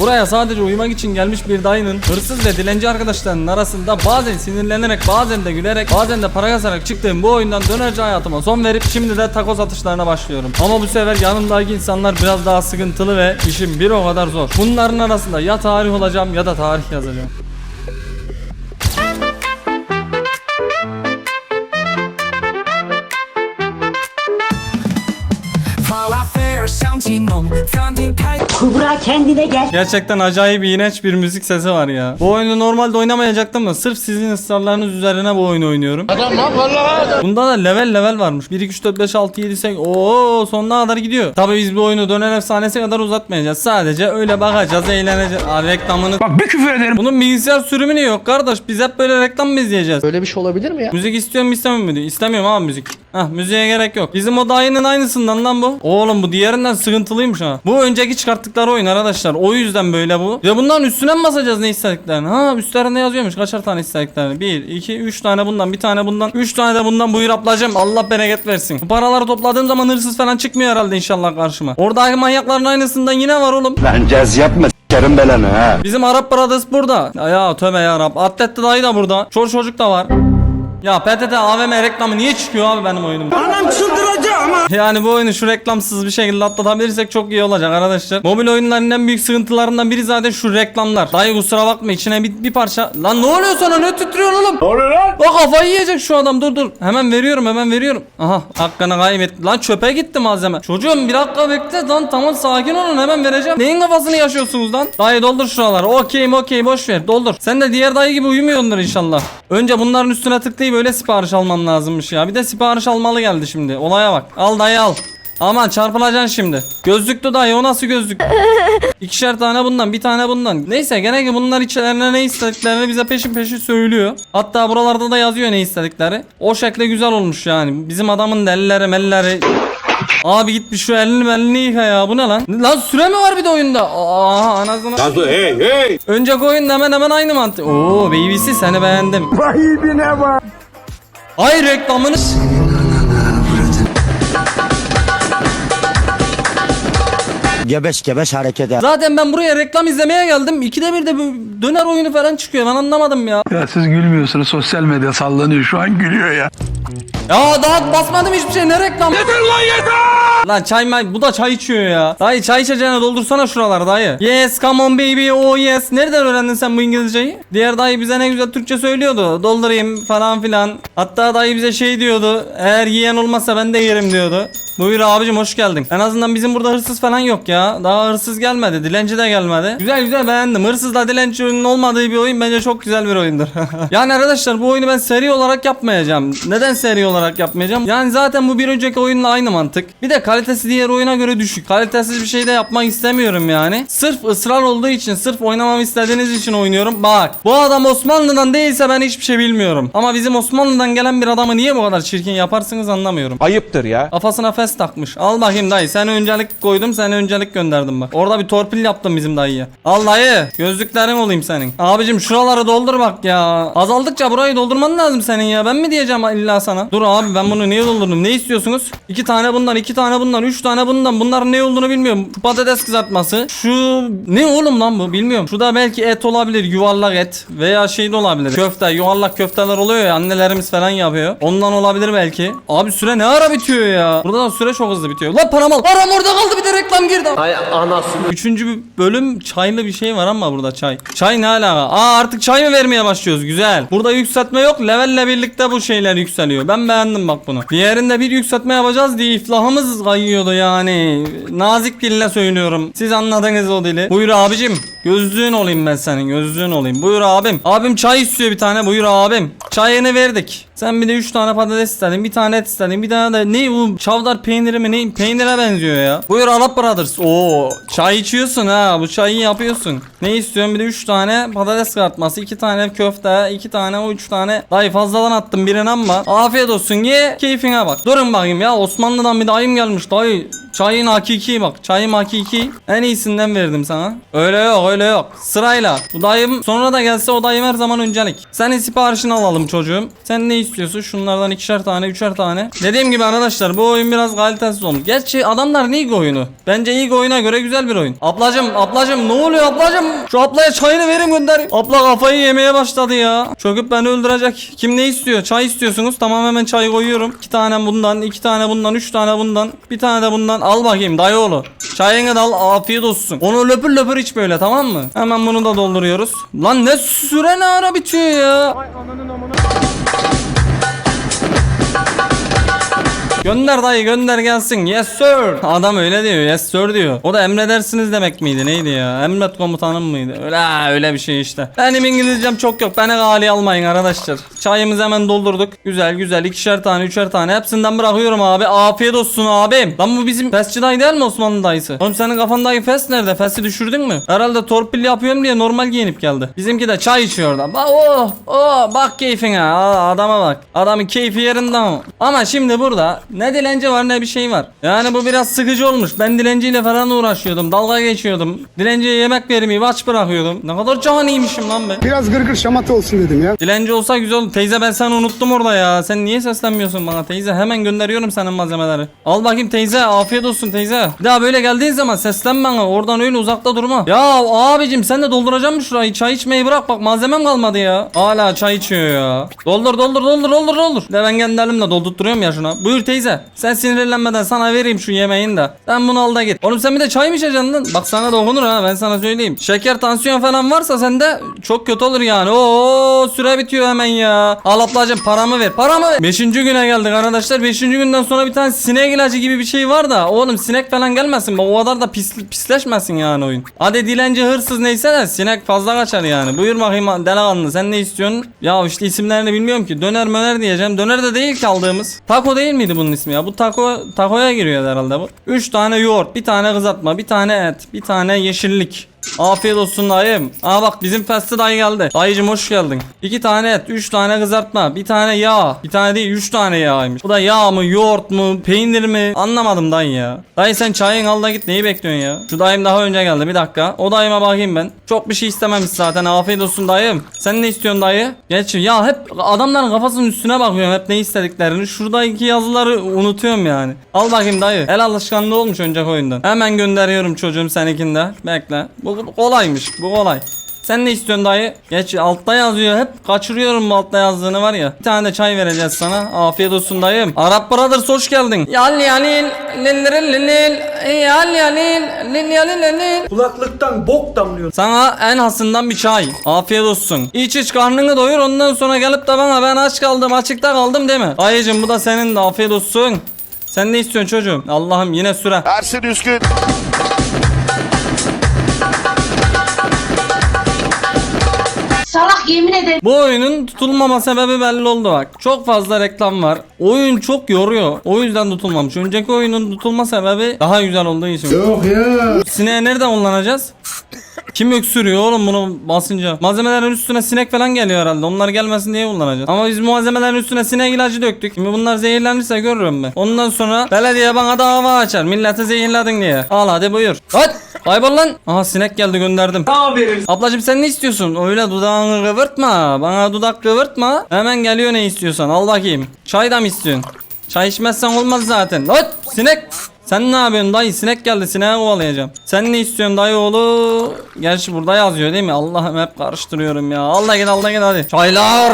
Buraya sadece uyumak için gelmiş bir dayının hırsız ve dilenci arkadaşlarının arasında bazen sinirlenerek bazen de gülerek bazen de para kazarak çıktığım bu oyundan dönerci hayatıma son verip şimdi de takoz atışlarına başlıyorum. Ama bu sefer yanımdaki insanlar biraz daha sıkıntılı ve işim bir o kadar zor. Bunların arasında ya tarih olacağım ya da tarih yazacağım. Kendine gel. Gerçekten acayip iğrenç bir müzik sesi var ya. Bu oyunu normalde oynamayacaktım da sırf sizin ısrarlarınız üzerine bu oyunu oynuyorum. Bunda da level level varmış. 1 2 3 4 5 6 7 8 Oo sonuna kadar gidiyor. Tabii biz bu oyunu dönen efsanesi kadar uzatmayacağız. Sadece öyle bakacağız, eğleneceğiz. Aa, reklamını Bak bir küfür ederim. bunun bilgisayar sürümü yok kardeş. Biz hep böyle reklam mı izleyeceğiz? Böyle bir şey olabilir mi ya? Müzik istiyorum istemiyorum mu diyor. İstemiyorum abi müzik. Hah müziğe gerek yok. Bizim o dayının aynısından lan bu. Oğlum bu diğerinden sıkıntılıymış ha. Bu önceki çıkarttıkları oyun arkadaşlar. O yüzden böyle bu. Ve bunların üstüne mi basacağız ne istediklerini? Ha üstlerinde yazıyormuş kaçar tane istediklerini. 1, 2, 3 tane bundan bir tane bundan. 3 tane de bundan buyur ablacım. Allah bereket versin. Bu paraları topladığım zaman hırsız falan çıkmıyor herhalde inşallah karşıma. Oradaki manyakların aynısından yine var oğlum. Lan caz yapma s**erim belanı ha. Bizim Arap Brothers burada. Ya, ya tövbe ya Rab. Atletli dayı da burada. Çor çocuk da var. Ya PTT AVM reklamı niye çıkıyor abi benim oyunumda? Anam çıldıracağım Yani bu oyunu şu reklamsız bir şekilde atlatabilirsek çok iyi olacak arkadaşlar. Mobil oyunların en büyük sıkıntılarından biri zaten şu reklamlar. Dayı kusura bakma içine bir, bir parça. Lan ne oluyor sana ne titriyorsun oğlum? Ne oluyor lan? Bak kafayı yiyecek şu adam dur dur. Hemen veriyorum hemen veriyorum. Aha hakkını kaybetti. Lan çöpe gitti malzeme. Çocuğum bir dakika bekle lan tamam sakin olun hemen vereceğim. Neyin kafasını yaşıyorsunuz lan? Dayı doldur şuraları. Okey okey boş ver doldur. Sen de diğer dayı gibi uyumuyordur inşallah. Önce bunların üstüne tıklayıp öyle sipariş almam lazımmış ya. Bir de sipariş almalı geldi şimdi. Olaya bak. Al dayı al. Aman çarpılacaksın şimdi. Gözlüklü dayı o nasıl gözlük? İkişer tane bundan bir tane bundan. Neyse gene ki bunlar içlerine ne istediklerini bize peşin peşin söylüyor. Hatta buralarda da yazıyor ne istedikleri. O şekle güzel olmuş yani. Bizim adamın da elleri melleri. Abi git bir şu elini melini yıka ya bu ne lan? Lan süre mi var bir de oyunda? Aa anasını. hey hey. Önceki oyun hemen hemen aynı mantık. Oo BBC seni beğendim. Vahibine bak. Ay reklamını Gebeş gebeş hareket et. Zaten ben buraya reklam izlemeye geldim. İkide bir de bu döner oyunu falan çıkıyor. Ben anlamadım ya. Ya siz gülmüyorsunuz sosyal medya sallanıyor şu an gülüyor ya. Ya daha basmadım hiçbir şey. Ne reklam? Yeter lan yeter! Lan çay may bu da çay içiyor ya. Dayı çay içeceğine doldursana şuraları dayı. Yes come on baby oh yes. Nereden öğrendin sen bu İngilizceyi? Diğer dayı bize ne güzel Türkçe söylüyordu. Doldurayım falan filan. Hatta dayı bize şey diyordu. Eğer yiyen olmazsa ben de yerim diyordu. Buyur abicim hoş geldin. En azından bizim burada hırsız falan yok ya. Daha hırsız gelmedi. Dilenci de gelmedi. Güzel güzel beğendim. Hırsızla dilencinin olmadığı bir oyun bence çok güzel bir oyundur. yani arkadaşlar bu oyunu ben seri olarak yapmayacağım. Neden seri olarak yapmayacağım? Yani zaten bu bir önceki oyunla aynı mantık. Bir de kalitesi diğer oyuna göre düşük. Kalitesiz bir şey de yapmak istemiyorum yani. Sırf ısrar olduğu için, sırf oynamamı istediğiniz için oynuyorum. Bak bu adam Osmanlı'dan değilse ben hiçbir şey bilmiyorum. Ama bizim Osmanlı'dan gelen bir adamı niye bu kadar çirkin yaparsınız anlamıyorum. Ayıptır ya. Kafasına fes takmış. Al bakayım dayı. Sen öncelik koydum. Sen öncelik gönderdim bak. Orada bir torpil yaptım bizim dayıya. Al dayı. Gözlüklerin olayım senin. Abicim şuraları doldur bak ya. Azaldıkça burayı doldurman lazım senin ya. Ben mi diyeceğim illa sana? Dur abi ben bunu niye doldurdum? Ne istiyorsunuz? İki tane bundan, iki tane bundan, üç tane bundan. Bunların ne olduğunu bilmiyorum. Şu patates kızartması. Şu ne oğlum lan bu? Bilmiyorum. Şurada belki et olabilir. Yuvarlak et. Veya şey de olabilir. Köfte. Yuvarlak köfteler oluyor ya. Annelerimiz falan yapıyor. Ondan olabilir belki. Abi süre ne ara bitiyor ya? Burada da süre çok hızlı bitiyor. Lan param al. Param orada kaldı bir de reklam girdi. Ay anasını. Üçüncü bir bölüm çaylı bir şey var ama burada çay. Çay ne alaka? Aa artık çay mı vermeye başlıyoruz? Güzel. Burada yükseltme yok. Levelle birlikte bu şeyler yükseliyor. Ben beğendim bak bunu. Diğerinde bir yükseltme yapacağız diye iflahımız kayıyordu yani. Nazik dille söylüyorum. Siz anladınız o dili. Buyur abicim. Gözlüğün olayım ben senin. Gözlüğün olayım. Buyur abim. Abim çay istiyor bir tane. Buyur abim. Çayını verdik. Sen bir de 3 tane patates istedin. Bir tane et istedin. Bir tane de ne bu çavdar peyniri mi ne? Peynire benziyor ya. Buyur Arap Brothers. Oo çay içiyorsun ha. Bu çayı yapıyorsun. Ne istiyorsun? Bir de 3 tane patates kızartması. 2 tane köfte. 2 tane o 3 tane. Dayı fazladan attım birine ama. Afiyet olsun ye. Keyfine bak. Durun bakayım ya. Osmanlı'dan bir dayım gelmiş dayı. Çayın hakiki bak. Çayım hakiki. En iyisinden verdim sana. Öyle yok öyle yok. Sırayla. Bu dayım sonra da gelse o dayım her zaman öncelik. Senin siparişini alalım çocuğum. Sen ne istiyorsun? Şunlardan ikişer tane, üçer tane. Dediğim gibi arkadaşlar bu oyun biraz kalitesiz olmuş. Gerçi adamlar ne oyunu? Bence ilk oyuna göre güzel bir oyun. Ablacım, ablacım ne oluyor ablacım? Şu ablaya çayını verin göndereyim. Abla kafayı yemeye başladı ya. Çöküp beni öldürecek. Kim ne istiyor? Çay istiyorsunuz. Tamam hemen çay koyuyorum. İki tane bundan, iki tane bundan, üç tane bundan, bir tane de bundan. Al bakayım dayıoğlu. Çayını da al afiyet olsun. Onu löpür löpür iç böyle tamam mı? Hemen bunu da dolduruyoruz. Lan ne süre ne ara bitiyor ya? Gönder dayı gönder gelsin. Yes sir. Adam öyle diyor. Yes sir diyor. O da emredersiniz demek miydi? Neydi ya? Emret komutanım mıydı? Öyle öyle bir şey işte. Benim İngilizcem çok yok. Beni gali almayın arkadaşlar. Çayımızı hemen doldurduk. Güzel güzel. ikişer tane, üçer tane. Hepsinden bırakıyorum abi. Afiyet olsun abim. Lan bu bizim fesçi dayı değil mi Osmanlı dayısı? Oğlum senin kafandaki fes nerede? Fesi düşürdün mü? Herhalde torpil yapıyorum diye normal giyinip geldi. Bizimki de çay içiyor orada. Bak oh oh bak keyfine. Adama bak. Adamın keyfi yerinde ama. Ama şimdi burada ne dilenci var ne bir şey var. Yani bu biraz sıkıcı olmuş. Ben dilenciyle falan uğraşıyordum. Dalga geçiyordum. Dilenciye yemek vermeyi aç bırakıyordum. Ne kadar caniymişim lan ben. Biraz gırgır şamata olsun dedim ya. Dilenci olsa güzel olur. Teyze ben seni unuttum orada ya. Sen niye seslenmiyorsun bana teyze? Hemen gönderiyorum senin malzemeleri. Al bakayım teyze. Afiyet olsun teyze. Bir daha böyle geldiğin zaman seslen bana. Oradan öyle uzakta durma. Ya abicim sen de dolduracaksın mı şurayı? Çay içmeyi bırak. Bak malzemem kalmadı ya. Hala çay içiyor ya. Doldur doldur doldur doldur doldur. De ben kendi elimle doldurtturuyorum ya şuna. Buyur teyze. Sen sinirlenmeden sana vereyim şu yemeğini de. Sen bunu al da git. Oğlum sen bir de çay mı içeceksin lan? Bak sana dokunur ha ben sana söyleyeyim. Şeker tansiyon falan varsa sende çok kötü olur yani. Oo süre bitiyor hemen ya. Al ablacım paramı ver. Paramı ver. Beşinci güne geldik arkadaşlar. Beşinci günden sonra bir tane sinek ilacı gibi bir şey var da. Oğlum sinek falan gelmesin. O kadar da pis, pisleşmesin yani oyun. Hadi dilenci hırsız neyse de sinek fazla kaçar yani. Buyur bakayım delikanlı sen ne istiyorsun? Ya işte isimlerini bilmiyorum ki. Döner möner diyeceğim. Döner de değil ki aldığımız. Taco değil miydi bunun ismi ya? Bu taco tacoya giriyor herhalde bu. 3 tane yoğurt, bir tane kızartma, bir tane et, bir tane yeşillik. Afiyet olsun dayım. Aa bak bizim festi dayı geldi. Dayıcım hoş geldin. 2 tane et, 3 tane kızartma, bir tane yağ. Bir tane değil 3 tane yağymış. Bu da yağ mı, yoğurt mu, peynir mi? Anlamadım dayı ya. Dayı sen çayın al da git neyi bekliyorsun ya? Şu dayım daha önce geldi bir dakika. O dayıma bakayım ben. Çok bir şey istememiş zaten. Afiyet olsun dayım. Sen ne istiyorsun dayı? Geç ya hep adamların kafasının üstüne bakıyorum hep ne istediklerini. Şuradaki yazıları unutuyorum yani. Al bakayım dayı. El alışkanlığı olmuş önceki oyundan. Hemen gönderiyorum çocuğum seninkinde. Bekle. Bu bu kolaymış. Bu kolay. Sen ne istiyorsun dayı? Geç altta yazıyor hep kaçırıyorum bu altta yazdığını var ya. Bir tane de çay vereceğiz sana. Afiyet olsun dayım. Arap Brothers hoş geldin. Yal yalil lilliril lillil yal yalil lil yalil lillil. Kulaklıktan bok damlıyor. Sana en hasından bir çay. Afiyet olsun. İç iç karnını doyur ondan sonra gelip de bana ben aç kaldım açıkta kaldım deme. Dayıcım bu da senin de afiyet olsun. Sen ne istiyorsun çocuğum? Allah'ım yine süre. Ersin Üskün. Yemin ederim. Bu oyunun tutulmama sebebi belli oldu bak. Çok fazla reklam var. Oyun çok yoruyor. O yüzden tutulmamış. Önceki oyunun tutulma sebebi daha güzel olduğu için. Yok ya. Sineği nereden kullanacağız? Kim öksürüyor oğlum bunu basınca? Malzemelerin üstüne sinek falan geliyor herhalde. Onlar gelmesin diye kullanacağız. Ama biz malzemelerin üstüne sinek ilacı döktük. Şimdi bunlar zehirlenirse görürüm ben. Ondan sonra belediye bana dava açar. Milleti zehirledin diye. Al hadi buyur. Hadi. Kaybol lan. Aha sinek geldi gönderdim. Aferin. Ablacım sen ne istiyorsun? Öyle dudağını kıvırtma. Bana dudak kıvırtma. Hemen geliyor ne istiyorsan. Al bakayım. Çay da mı istiyorsun? Çay içmezsen olmaz zaten. Lan sinek. Sen ne yapıyorsun dayı? Sinek geldi. Sineği kovalayacağım. Sen ne istiyorsun dayı oğlu? Gerçi burada yazıyor değil mi? Allah'ım hep karıştırıyorum ya. Al da git al da git hadi. Çaylar.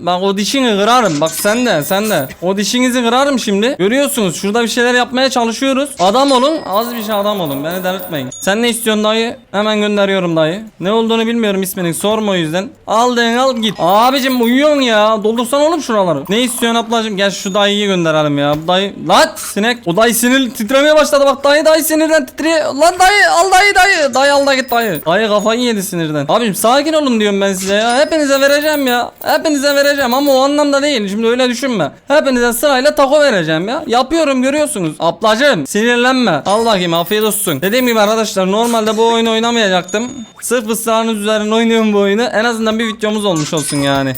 Bak o dişini kırarım. Bak sen de sen de. O dişinizi kırarım şimdi. Görüyorsunuz şurada bir şeyler yapmaya çalışıyoruz. Adam olun. Az bir şey adam olun. Beni delirtmeyin. Sen ne istiyorsun dayı? Hemen gönderiyorum dayı. Ne olduğunu bilmiyorum ismini. Sorma o yüzden. Al den al git. Abicim uyuyorsun ya. Doldursan oğlum şuraları. Ne istiyorsun ablacım? Gel şu dayıyı gönderelim ya. Dayı. Lan sinek. O dayı sinir titremeye başladı. Bak dayı dayı sinirden titriyor. Lan dayı al dayı dayı. Dayı al da git dayı. Dayı kafayı yedi sinirden. Abicim sakin olun diyorum ben size ya. Hepinize vereceğim ya. Hepinize vereceğim ama o anlamda değil. Şimdi öyle düşünme. Hepinize sırayla taco vereceğim ya. Yapıyorum görüyorsunuz. Ablacım sinirlenme. Al bakayım afiyet olsun. Dediğim gibi arkadaşlar normalde bu oyunu oynamayacaktım. Sırf ısrarınız üzerine oynuyorum bu oyunu. En azından bir videomuz olmuş olsun yani.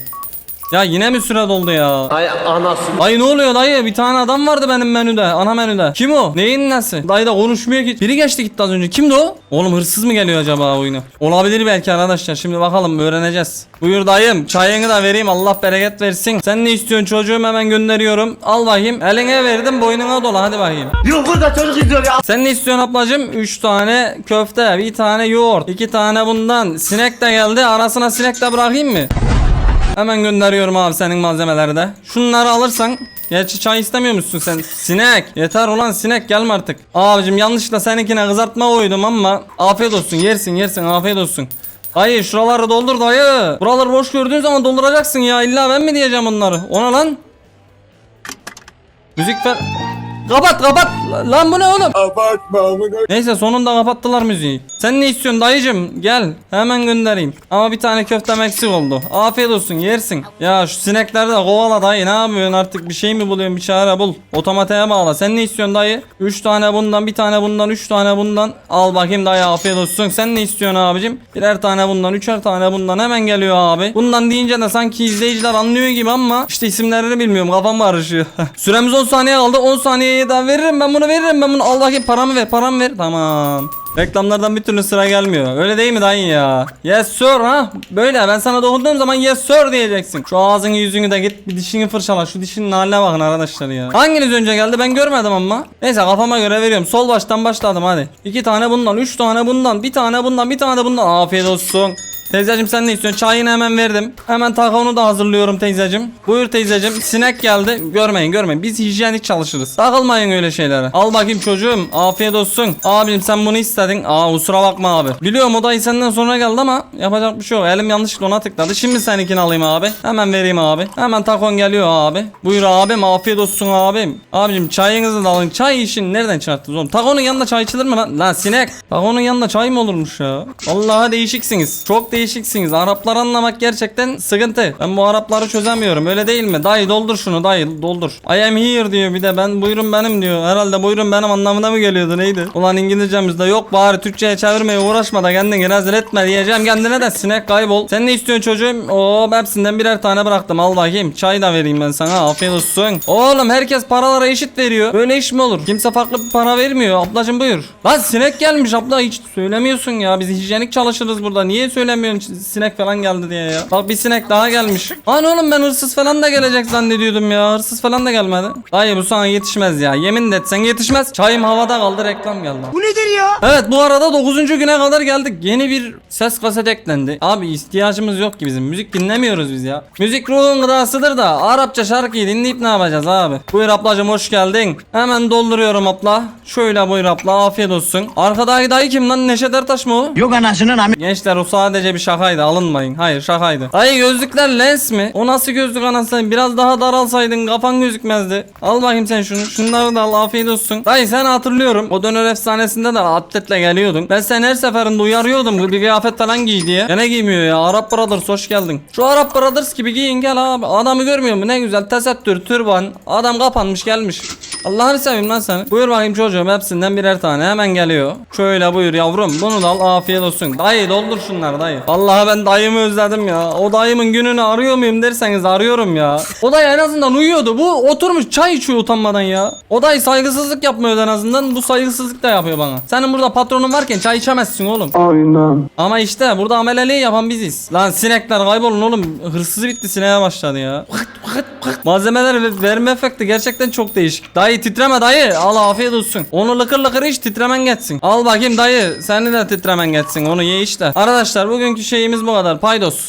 Ya yine mi süre doldu ya? Ay anasını. Ay ne oluyor dayı? Bir tane adam vardı benim menüde. Ana menüde. Kim o? Neyin nesi? Dayı da konuşmuyor ki. Biri geçti gitti az önce. Kimdi o? Oğlum hırsız mı geliyor acaba oyunu? Olabilir belki arkadaşlar. Şimdi bakalım öğreneceğiz. Buyur dayım. Çayını da vereyim. Allah bereket versin. Sen ne istiyorsun çocuğum? Hemen gönderiyorum. Al bakayım. Eline verdim. Boynuna dola. Hadi bakayım. Yok burada çocuk izliyor ya. Sen ne istiyorsun ablacım? 3 tane köfte, bir tane yoğurt, 2 tane bundan. Sinek de geldi. Arasına sinek de bırakayım mı? Hemen gönderiyorum abi senin malzemeleri de. Şunları alırsan Gerçi çay istemiyor musun sen? Sinek. Yeter ulan sinek gelme artık. Abicim yanlışlıkla seninkine kızartma koydum ama afiyet olsun yersin yersin afiyet olsun. Dayı şuraları doldur dayı. Buraları boş gördüğün zaman dolduracaksın ya. İlla ben mi diyeceğim onları? Ona lan. Müzik ver. Kapat kapat. Lan bu ne oğlum? Neyse sonunda kapattılar müziği. Sen ne istiyorsun dayıcım? Gel hemen göndereyim. Ama bir tane köftem eksik oldu. Afiyet olsun yersin. Ya şu sinekleri de kovala dayı ne yapıyorsun artık bir şey mi buluyorsun bir çare bul. Otomatiğe bağla. Sen ne istiyorsun dayı? 3 tane bundan bir tane bundan 3 tane bundan. Al bakayım dayı afiyet olsun. Sen ne istiyorsun abicim? Birer tane bundan üçer tane bundan hemen geliyor abi. Bundan deyince de sanki izleyiciler anlıyor gibi ama işte isimlerini bilmiyorum kafam karışıyor. Süremiz 10 saniye kaldı 10 saniyeye daha veririm ben bunu veririm ben bunu al bakayım paramı ver paramı ver tamam. Reklamlardan bir türlü sıra gelmiyor. Öyle değil mi dayı ya? Yes sir ha? Böyle ben sana dokunduğum zaman yes sir diyeceksin. Şu ağzını yüzünü de git bir dişini fırçala. Şu dişinin haline bakın arkadaşlar ya. Hanginiz önce geldi ben görmedim ama. Neyse kafama göre veriyorum. Sol baştan başladım hadi. İki tane bundan, üç tane bundan, bir tane bundan, bir tane bundan. Afiyet olsun. Teyzeciğim sen ne istiyorsun? Çayını hemen verdim. Hemen takonu da hazırlıyorum teyzeciğim. Buyur teyzeciğim. Sinek geldi. Görmeyin görmeyin. Biz hijyenik çalışırız. Takılmayın öyle şeylere. Al bakayım çocuğum. Afiyet olsun. Abim sen bunu istedin. Aa kusura bakma abi. Biliyorum o dayı senden sonra geldi ama yapacak bir şey yok. Elim yanlışlıkla ona tıkladı. Şimdi seninkini alayım abi. Hemen vereyim abi. Hemen takon geliyor abi. Buyur abim. Afiyet olsun abim. Abicim çayınızı da alın. Çay işini nereden çıkarttınız oğlum? Takonun yanında çay içilir mi lan? Lan sinek. Takonun yanında çay mı olurmuş ya? Vallahi değişiksiniz. Çok değişiksiniz. Arapları anlamak gerçekten sıkıntı. Ben bu Arapları çözemiyorum. Öyle değil mi? Dayı doldur şunu dayı doldur. I am here diyor bir de ben buyurun benim diyor. Herhalde buyurun benim anlamına mı geliyordu neydi? Ulan İngilizcemizde yok bari Türkçe'ye çevirmeye uğraşma da kendini rezil etme diyeceğim kendine de sinek kaybol. Sen ne istiyorsun çocuğum? Oo hepsinden birer tane bıraktım al bakayım. Çay da vereyim ben sana afiyet olsun. Oğlum herkes paralara eşit veriyor. Böyle iş mi olur? Kimse farklı bir para vermiyor. Ablacım buyur. Lan sinek gelmiş abla hiç söylemiyorsun ya. Biz hijyenik çalışırız burada. Niye söylemiyorsun sinek falan geldi diye ya. Bak bir sinek daha gelmiş. Lan oğlum ben hırsız falan da gelecek zannediyordum ya. Hırsız falan da gelmedi. Dayı bu sana yetişmez ya. Yemin et sen yetişmez. Çayım havada kaldı reklam geldi. Bu nedir ya? Evet bu arada 9. güne kadar geldik. Yeni bir ses kaseti eklendi. Abi ihtiyacımız yok ki bizim. Müzik dinlemiyoruz biz ya. Müzik ruhun gıdasıdır da Arapça şarkıyı dinleyip ne yapacağız abi? Buyur ablacım hoş geldin. Hemen dolduruyorum abla. Şöyle buyur abla afiyet olsun. Arkadaki dayı kim lan? Neşet Ertaş mı o? Yok anasının amı. Gençler o sadece bir şakaydı alınmayın. Hayır şakaydı. Dayı gözlükler lens mi? O nasıl gözlük anasını? Biraz daha daralsaydın kafan gözükmezdi. Al bakayım sen şunu. Şunları da al afiyet olsun. Dayı sen hatırlıyorum. O döner efsanesinde de atletle geliyordun. Ben seni her seferinde uyarıyordum. Bir kıyafet falan giy diye. Ya ne giymiyor ya? Arap Brothers hoş geldin. Şu Arap Brothers gibi giyin gel abi. Adamı görmüyor mu? Ne güzel tesettür, türban. Adam kapanmış gelmiş. Allah'ını seveyim lan seni. Buyur bakayım çocuğum hepsinden birer tane hemen geliyor. Şöyle buyur yavrum. Bunu da al afiyet olsun. Dayı doldur şunları dayı. Vallahi ben dayımı özledim ya. O dayımın gününü arıyor muyum derseniz arıyorum ya. O dayı en azından uyuyordu. Bu oturmuş çay içiyor utanmadan ya. O dayı saygısızlık yapmıyor en azından. Bu saygısızlık da yapıyor bana. Senin burada patronun varken çay içemezsin oğlum. Aynen. Ama işte burada ameleliği yapan biziz. Lan sinekler kaybolun oğlum. Hırsızı bitti sineğe başladı ya. Malzemeler ve verme efekti gerçekten çok değişik. Dayı titreme dayı. Al afiyet olsun. Onu lıkır lıkır iç titremen geçsin. Al bakayım dayı. Seni de titremen geçsin. Onu ye işte. Arkadaşlar bugünkü şeyimiz bu kadar. Paydos.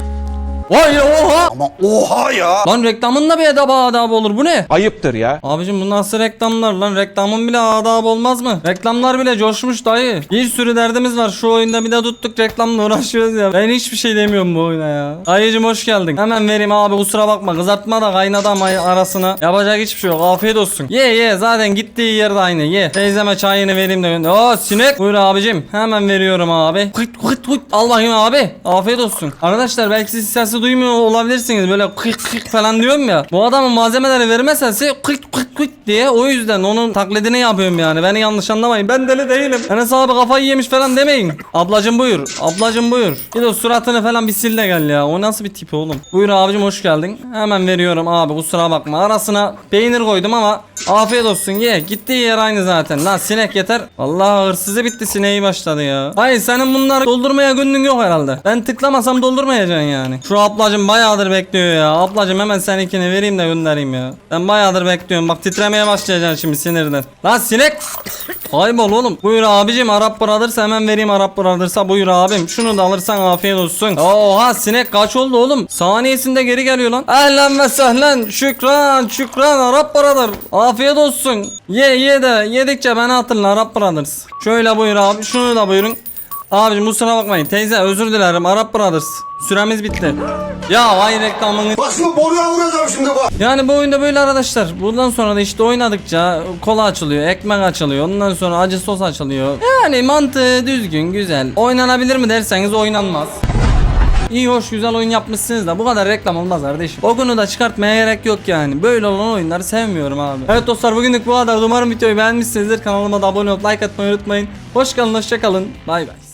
Vay oha. Ama oha ya. Lan reklamın da bir edabı adabı olur. Bu ne? Ayıptır ya. Abicim bu nasıl reklamlar lan? Reklamın bile adabı olmaz mı? Reklamlar bile coşmuş dayı. Bir sürü derdimiz var. Şu oyunda bir de tuttuk reklamla uğraşıyoruz ya. Ben hiçbir şey demiyorum bu oyuna ya. Dayıcım hoş geldin. Hemen vereyim abi kusura bakma. Kızartma da kaynadı ama arasına. Yapacak hiçbir şey yok. Afiyet olsun. Ye ye zaten gittiği yerde aynı. Ye. Teyzeme çayını vereyim de. Oo sinek. Buyur abicim. Hemen veriyorum abi. Hıt hıt hıt. Al bakayım abi. Afiyet olsun. Arkadaşlar belki siz sesi sesi duymuyor olabilirsiniz. Böyle kık kık falan diyorum ya. Bu adamın malzemeleri verme sesi kık kık kık diye. O yüzden onun taklidini yapıyorum yani. Beni yanlış anlamayın. Ben deli değilim. Enes abi kafayı yemiş falan demeyin. Ablacım buyur. Ablacım buyur. Bir de suratını falan bir sil de gel ya. O nasıl bir tip oğlum? Buyur abicim hoş geldin. Hemen veriyorum abi kusura bakma. Arasına peynir koydum ama afiyet olsun ye. Gittiği yer aynı zaten. Lan sinek yeter. Vallahi hırsızı bitti sineği başladı ya. Hayır senin bunları doldurmaya gönlün yok herhalde. Ben tıklamasam doldurmayacaksın yani. Şu ablacım bayağıdır bekliyor ya. Ablacım hemen seninkini vereyim de göndereyim ya. Ben bayağıdır bekliyorum. Bak titremeye başlayacaksın şimdi sinirden. Lan sinek. Kaybol oğlum. Buyur abicim Arap Brothers hemen vereyim Arap Brothers'a buyur abim. Şunu da alırsan afiyet olsun. Oha sinek kaç oldu oğlum? Saniyesinde geri geliyor lan. Ehlen ve sehlen. Şükran şükran Arap Brother. Afiyet olsun. Ye ye de yedikçe beni hatırla Arap Brothers. Şöyle buyur abi şunu da buyurun. Abicim kusura bakmayın. Teyze özür dilerim Arap Brothers. Süremiz bitti. Ya vay reklamını. Başımı boruya vuracağım şimdi bak. Yani bu oyunda böyle arkadaşlar. Bundan sonra da işte oynadıkça kola açılıyor, ekmek açılıyor. Ondan sonra acı sos açılıyor. Yani mantığı düzgün, güzel. Oynanabilir mi derseniz oynanmaz. İyi hoş güzel oyun yapmışsınız da bu kadar reklam olmaz kardeşim. O günü da çıkartmaya gerek yok yani. Böyle olan oyunları sevmiyorum abi. Evet dostlar bugünlük bu kadar. Umarım videoyu beğenmişsinizdir. Kanalıma da abone olup like atmayı unutmayın. Hoş kalın, hoşça kalın. Bay bay.